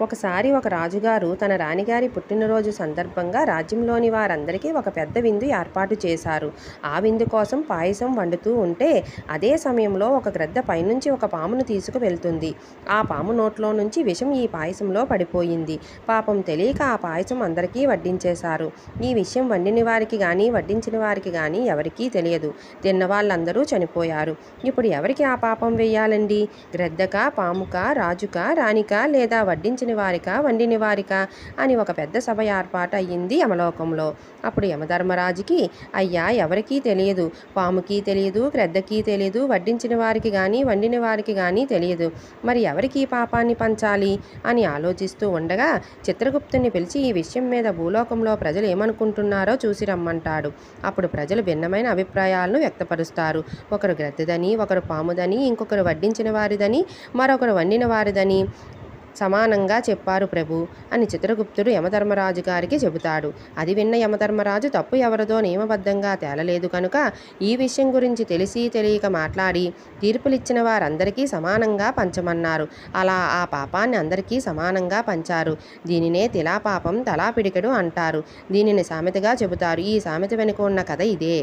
ఒకసారి ఒక రాజుగారు తన రాణిగారి పుట్టినరోజు సందర్భంగా రాజ్యంలోని వారందరికీ ఒక పెద్ద విందు ఏర్పాటు చేశారు. ఆ విందు కోసం పాయసం వండుతూ ఉంటే అదే సమయంలో ఒక గ్రద్ద పైనుంచి ఒక పామును తీసుకు వెళ్తుంది ఆ పాము నోట్లో నుంచి విషం ఈ పాయసంలో పడిపోయింది. పాపం తెలియక ఆ పాయసం అందరికీ వడ్డించేశారు. ఈ విషయం వండిన వారికి కానీ వడ్డించిన వారికి కానీ ఎవరికీ తెలియదు. తిన్న వాళ్ళందరూ చనిపోయారు. ఇప్పుడు ఎవరికి ఆ పాపం వేయాలండి? గ్రద్దక పాముక రాజుక రాణిక లేదా వడ్డించిన వారిక? వండిన వారిక? అని ఒక పెద్ద సభ ఏర్పాటు అయ్యింది యమలోకంలో. అప్పుడు యమధర్మరాజుకి అయ్యా ఎవరికీ తెలియదు? పాముకి తెలియదు? క్రెద్దకి తెలియదు? వడ్డించిన వారికి కానీ వండిన వారికి కానీ తెలియదు. మరి ఎవరికి ఈ పాపాన్ని పంచాలి? అని ఆలోచిస్తూ ఉండగా చిత్రగుప్తుని పిలిచి ఈ విషయం మీద భూలోకంలో ప్రజలు ఏమనుకుంటున్నారో చూసి రమ్మంటాడు. అప్పుడు ప్రజలు భిన్నమైన అభిప్రాయాలను వ్యక్తపరుస్తారు. ఒకరు గ్రద్దదని ఒకరు పాముదని ఇంకొకరు వడ్డించిన వారిదని మరొకరు వండిన వారిదని. సమానంగా చెప్పారు ప్రభు అని చిత్రగుప్తుడు యమధర్మరాజు గారికి చెబుతాడు. అది విన్న యమధర్మరాజు తప్పు ఎవరిదో నియమబద్ధంగా తేలలేదు కనుక ఈ విషయం గురించి తెలిసి తెలియక మాట్లాడి తీర్పులిచ్చిన వారందరికీ సమానంగా పంచమన్నారు. అలా ఆ పాపాన్ని అందరికీ సమానంగా పంచారు. దీనినే తిలా పాపం తలా పిడికెడు అంటారు. దీనిని సామెతగా చెబుతారు. ఈ సామెత వెనుక ఉన్న కథ ఇదే.